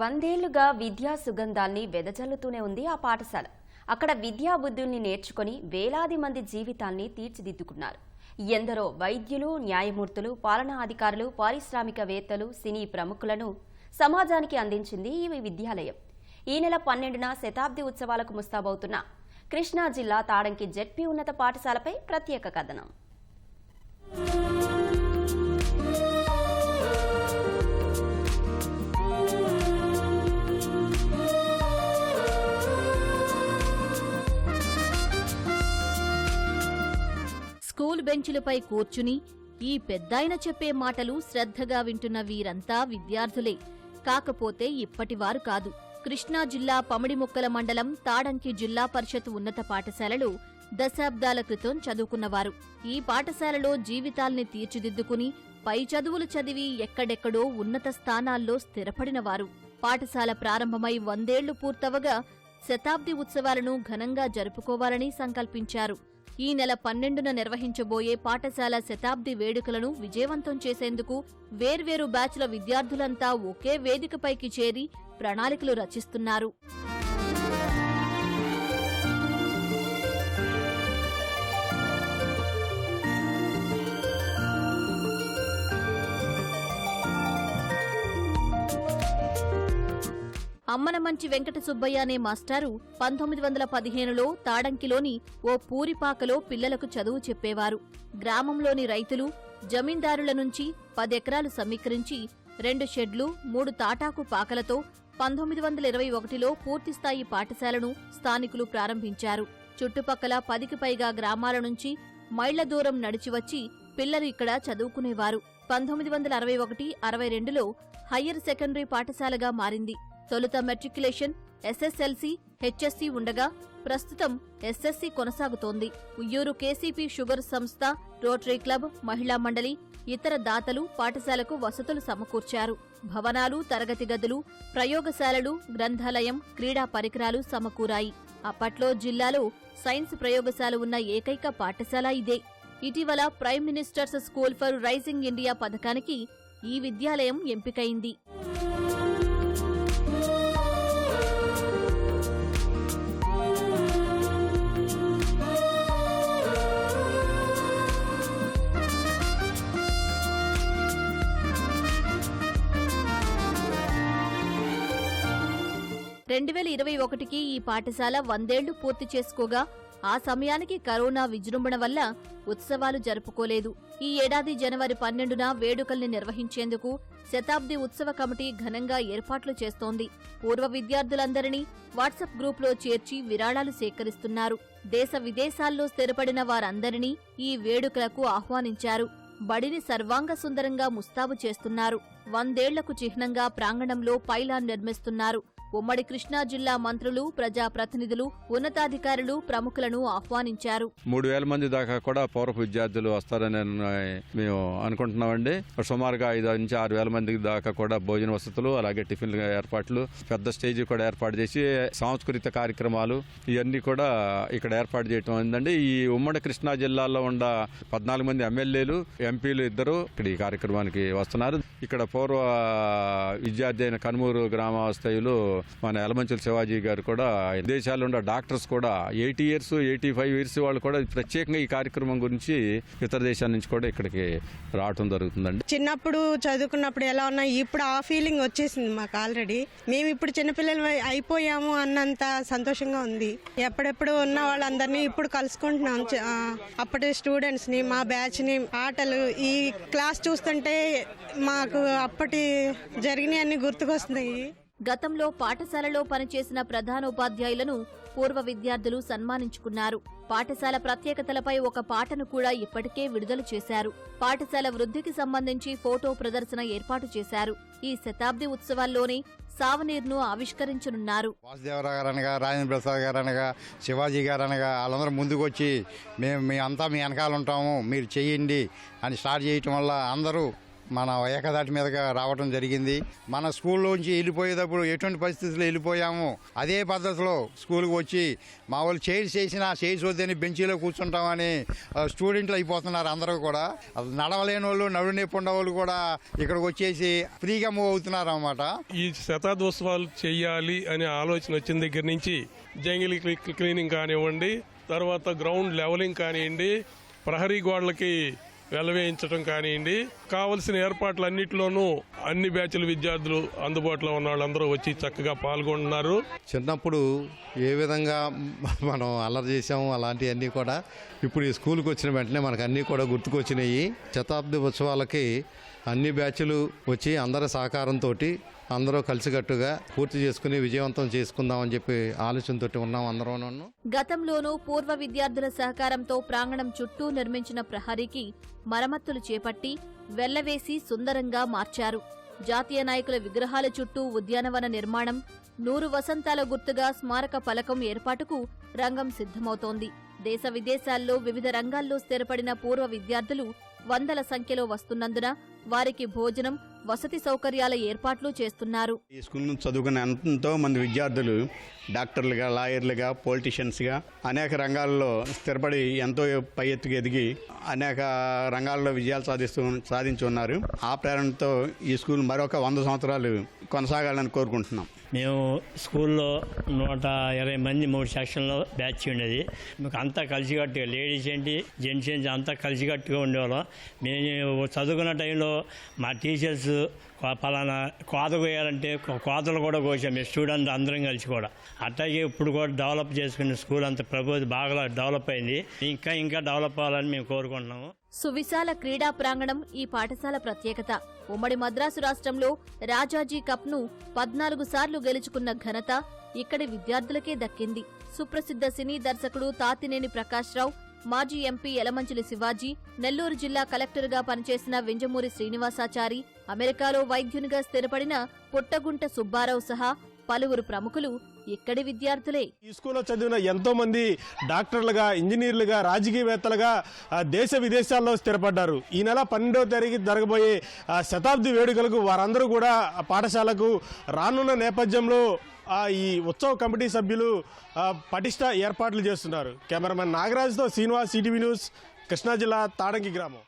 వందేళ్ళుగా విద్యా సుగంధాన్ని వెదజల్లుతూనే ఉంది ఆ పాఠశాల. అక్కడ విద్యా బుద్ధుల్ని నేర్చుకొని వేలాది మంది జీవితాల్ని తీర్చిదిద్దుకున్నారు. ఎందరో వైద్యులు న్యాయమూర్తులు పాలనా అధికారులు పారిశ్రామికవేత్తలు సినీ ప్రముఖులను సమాజానికి అందించింది ఈ విద్యాలయం. ఈ నెల పన్నెండున శతాబ్ది ఉత్సవాలకు ముస్తాబవుతున్న కృష్ణా జిల్లా తాడంకి జెడ్పీ ఉన్నత పాఠశాలపై ప్రత్యేక కథనం. బెంచులపై కూర్చుని ఈ పెద్దాయన చెప్పే మాటలు శ్రద్ధగా వింటున్న వీరంతా విద్యార్థులే. కాకపోతే ఇప్పటివారు కాదు. కృష్ణా జిల్లా పమిడిముక్కల మండలం తాడంకి జిల్లా పరిషత్ ఉన్నత పాఠశాలలో దశాబ్దాల క్రితం చదువుకున్నవారు. ఈ పాఠశాలలో జీవితాల్ని తీర్చిదిద్దుకుని పై చదువులు చదివి ఎక్కడెక్కడో ఉన్నత స్థానాల్లో స్థిరపడినవారు. పాఠశాల ప్రారంభమై వందేళ్ళు పూర్తవగా శతాబ్ది ఉత్సవాలను ఘనంగా జరుపుకోవాలని సంకల్పించారు. ఈ నెల పన్నెండున నిర్వహించబోయే పాఠశాల శతాబ్ది వేడుకలను విజయవంతం చేసేందుకు వేర్వేరు బ్యాచ్ల విద్యార్థులంతా ఒకే వేదికపైకి చేరి ప్రణాళికలు రచిస్తున్నారు. అమ్మనమంచి వెంకట సుబ్బయ్య అనే మాస్టారు పంతొమ్మిది వందల పదిహేనులో తాడంకిలోని ఓ పూరిపాకలో పిల్లలకు చదువు చెప్పేవారు. గ్రామంలోని రైతులు జమీందారుల నుంచి పదెకరాలు సమీకరించి రెండు షెడ్లు మూడు తాటాకు పాకలతో పంతొమ్మిది వందల ఇరవై ఒకటిలో పూర్తిస్థాయి పాఠశాలను స్థానికులు ప్రారంభించారు. చుట్టుపక్కల పదికి పైగా గ్రామాల నుంచి మైళ్ళ దూరం నడిచి వచ్చి పిల్లలు ఇక్కడ చదువుకునేవారు. పంతొమ్మిది వందల అరవై ఒకటి అరవై రెండులో హయ్యర్ సెకండరీ పాఠశాలగా మారింది. తొలుత మెట్రికులేషన్ ఎస్ఎస్ఎల్సి హెచ్ఎస్సి ఉండగా ప్రస్తుతం ఎస్ఎస్సి కొనసాగుతోంది. ఉయ్యూరు కేసీపీ షుగర్ సంస్థ రోటరీ క్లబ్ మహిళా మండలి ఇతర దాతలు పాఠశాలకు వసతులు సమకూర్చారు. భవనాలు తరగతి గదులు ప్రయోగశాలలు గ్రంథాలయం క్రీడా పరికరాలు సమకూరాయి. అప్పట్లో జిల్లాలో సైన్స్ ప్రయోగశాల ఉన్న ఏకైక పాఠశాల ఇదే. ఇటీవల prime minister's school for rising India పథకానికి ఈ విద్యాలయం ఎంపికైంది. రెండు వేల ఇరవై ఒకటికి ఈ పాఠశాల వందేళ్ళు పూర్తి చేసుకోగా ఆ సమయానికి కరోనా విజృంభణ వల్ల ఉత్సవాలు జరుపుకోలేదు. ఈ ఏడాది జనవరి పన్నెండున వేడుకల్ని నిర్వహించేందుకు శతాబ్ది ఉత్సవ కమిటీ ఘనంగా ఏర్పాట్లు చేస్తోంది. పూర్వ విద్యార్థులందరినీ వాట్సాప్ గ్రూప్లో చేర్చి విరాళాలు సేకరిస్తున్నారు. దేశ విదేశాల్లో స్థిరపడిన వారందరినీ ఈ వేడుకలకు ఆహ్వానించారు. బడిని సర్వాంగ సుందరంగా ముస్తాబు చేస్తున్నారు. వందేళ్ళకు చిహ్నంగా ప్రాంగణంలో పైలాన్ నిర్మిస్తున్నారు. ఉమ్మడి కృష్ణా జిల్లా మంత్రులు ప్రజాప్రతినిధులు ఉన్నతాధికారులు ప్రముఖులను ఆహ్వానించారు. మూడు వేల మంది దాకా కూడా పౌరపు విద్యార్థులు వస్తారని మేము అనుకుంటున్నామండి. సుమారుగా ఐదు నుంచి ఆరు వేల మంది దాకా కూడా భోజన వసతులు అలాగే టిఫిన్ ఏర్పాట్లు పెద్ద స్టేజ్ కూడా ఏర్పాటు చేసి సాంస్కృతిక కార్యక్రమాలు ఇవన్నీ కూడా ఇక్కడ ఏర్పాటు చేయటం అయిందండి. ఈ ఉమ్మడి కృష్ణా జిల్లాలో ఉన్న పద్నాలుగు మంది ఎమ్మెల్యేలు ఎంపీలు ఇద్దరు ఇక్కడ ఈ కార్యక్రమానికి వస్తున్నారు. ఇక్కడ పూర్వ విద్యార్థి అయిన కనుమూరు గ్రామస్థాయిలో మన ఎలమంచుల శివాజీ గారు కూడా దేశాల్లో ఉన్న డాక్టర్స్ కూడా eighty years eighty five years వాళ్ళు కూడా ప్రత్యేకంగా ఈ కార్యక్రమం గురించి ఇతర దేశాల నుంచి కూడా ఇక్కడికి రావటం జరుగుతుందండి. చిన్నప్పుడు చదువుకున్నప్పుడు ఎలా ఉన్నా ఇప్పుడు ఆ ఫీలింగ్ వచ్చేసింది మాకు ఆల్రెడీ. మేము ఇప్పుడు చిన్నపిల్లలు అయిపోయాము అన్నంత సంతోషంగా ఉంది. ఎప్పుడెప్పుడు ఉన్న వాళ్ళందరినీ ఇప్పుడు కలుసుకుంటున్నాం. చ- అప్పటి స్టూడెంట్స్ని మా బ్యాచ్ని ఆటలు ఈ క్లాస్ చూస్తుంటే మాకు అప్పటి జరిగినవన్నీ గుర్తుకొస్తున్నాయి. గతంలో పాఠశాలలో పనిచేసిన ప్రధానోపాధ్యాయులను పూర్వ విద్యార్థులు సన్మానించుకున్నారు. పాఠశాల ప్రత్యేకతలపై ఒక పాటను కూడా ఇప్పటికే విడుదల చేశారు. పాఠశాల వృద్ధికి సంబంధించి ఫోటో ప్రదర్శన ఏర్పాటు చేశారు. ఈ శతాబ్ది ఉత్సవాల్లోనే సావనీర్ను ఆవిష్కరించనున్నారు. వాసుదేవరావు గారు అనగా రాజేంద్ర ప్రసాద్ గారు అనగా శివాజీ గారు అనగా వాళ్ళందరూ ముందుకు వచ్చి మేము మీ అంతా మీ వెనకాల ఉంటాము మీరు చేయండి అని స్టార్ట్ చేయటం వల్ల అందరూ మన ఏకదాటి మీదగా రావడం జరిగింది. మన స్కూల్లోంచి వెళ్ళిపోయేటప్పుడు ఎటువంటి పరిస్థితుల్లో వెళ్ళిపోయాము? అదే పద్ధతిలో స్కూల్కి వచ్చి మా వాళ్ళు చైర్స్ వేసినా చైర్స్ వద్దని బెంచీలో కూర్చుంటామని స్టూడెంట్లు అయిపోతున్నారు అందరూ కూడా. నడవలేని వాళ్ళు నడు నొప్పి ఉన్న వాళ్ళు కూడా ఇక్కడికి వచ్చేసి ఫ్రీగా మూవ్ అవుతున్నారు అన్నమాట ఈ శతాబ్దోత్సవాలు చేయాలి అనే ఆలోచన వచ్చిన దగ్గర నుంచి జంగిల్ క్లీనింగ్ కానివ్వండి తర్వాత గ్రౌండ్ లెవలింగ్ కానివ్వండి ప్రహరీ గోడలకి వెలవేయించడం కానివ్వండి కావలసిన ఏర్పాట్లన్నింటిలోనూ అన్ని బ్యాచ్ల విద్యార్థులు అందుబాటులో ఉన్న వాళ్ళందరూ వచ్చి చక్కగా పాల్గొంటున్నారు. చిన్నప్పుడు ఏ విధంగా మనం అల్లరి చేసాము అలాంటివన్నీ కూడా ఇప్పుడు ఈ స్కూల్కి వచ్చిన వెంటనే మనకు అన్నీ కూడా గుర్తుకొచ్చినాయి. శతాబ్ది ఉత్సవాలకి అన్ని బ్యాచ్లు వచ్చి అందరి సహకారంతో అందరూ కలిసికట్టుగా పూర్తి చేసుకుని విజయవంతం చేసుకుందామని చెప్పి ఆలోచనతోటి ఉన్నాం అందరం గతంలోనూ పూర్వ విద్యార్థుల సహకారంతో ప్రాంగణం చుట్టూ నిర్మించిన ప్రహరీకి మరమ్మతులు చేపట్టి వెల్లవేసి సుందరంగా మార్చారు. జాతీయ నాయకుల విగ్రహాల చుట్టూ ఉద్యానవన నిర్మాణం నూరు వసంతాల గుర్తుగా స్మారక ఫలకం ఏర్పాటుకు రంగం సిద్ధమవుతోంది. దేశ విదేశాల్లో వివిధ రంగాల్లో స్థిరపడిన పూర్వ విద్యార్థులు వందల సంఖ్యలో వస్తున్నందున వారికి భోజనం వసతి సౌకర్యాల ఏర్పాట్లు చేస్తున్నారు. ఈ స్కూల్ నుంచి చదువుకున్న ఎంతో మంది విద్యార్థులు డాక్టర్లుగా లాయర్లుగా పొలిటీషియన్స్గా అనేక రంగాల్లో స్థిరపడి ఎంతో పై ఎత్తుకు ఎదిగి అనేక రంగాల్లో విజయాలు సాధిస్తూ సాధించి ఉన్నారు. ఆ ప్రేరణతో ఈ స్కూల్ మరొక వంద సంవత్సరాలు కొనసాగాలని కోరుకుంటున్నాం. మేము స్కూల్లో నూట ఇరవై మంది మూడు సెక్షన్లో బ్యాచ్ ఉండేది. మీకు అంతా కలిసికట్టుగా లేడీస్ ఏంటి జెంట్స్ ఏంటి అంతా కలిసికట్టుగా ఉండేవాళ్ళం. మేము చదువుకున్న టైంలో మా టీచర్స్ కొ- పలానా కోత కోయాలంటే కోతలు కూడా కోసాం. మేము స్టూడెంట్ అందరం కలిసి కూడా. అట్లాగే ఇప్పుడు కూడా డెవలప్ చేసుకునే స్కూల్ అంత ప్రభుత్వం బాగా డెవలప్ అయింది. ఇంకా ఇంకా డెవలప్ అవ్వాలని మేము కోరుకుంటున్నాము. సువిశాల క్రీడా ప్రాంగణం ఈ పాఠశాల ప్రత్యేకత. ఉమ్మడి మద్రాసు రాష్ట్రంలో రాజాజీ కప్ను పద్నాలుగు సార్లు గెలుచుకున్న ఘనత ఇక్కడి విద్యార్థులకే దక్కింది. సుప్రసిద్ధ సినీ దర్శకుడు తాతినేని ప్రకాష్ రావు మాజీ ఎంపీ యలమంచిలి శివాజీ నెల్లూరు జిల్లా కలెక్టర్గా పనిచేసిన వింజమూరి శ్రీనివాసాచారి అమెరికాలో వైద్యునిగా స్థిరపడిన పుట్టగుంట సుబ్బారావు సహా పలువురు ప్రముఖులు ఇక్కడి విద్యార్థులే. ఈ స్కూల్లో చదివిన ఎంతో మంది డాక్టర్లుగా ఇంజనీర్లుగా రాజకీయవేత్తలుగా దేశ విదేశాల్లో స్థిరపడ్డారు. ఈ నెల పన్నెండవ తారీఖు జరగబోయే శతాబ్ది వేడుకలకు వారందరూ కూడా పాఠశాలకు రానున్న నేపథ్యంలో ఈ ఉత్సవ కమిటీ సభ్యులు పటిష్ట ఏర్పాట్లు చేస్తున్నారు. కెమెరామెన్ నాగరాజుతో శ్రీనివాస్ సిటీవీ న్యూస్ కృష్ణా జిల్లా తాడంగి గ్రామం.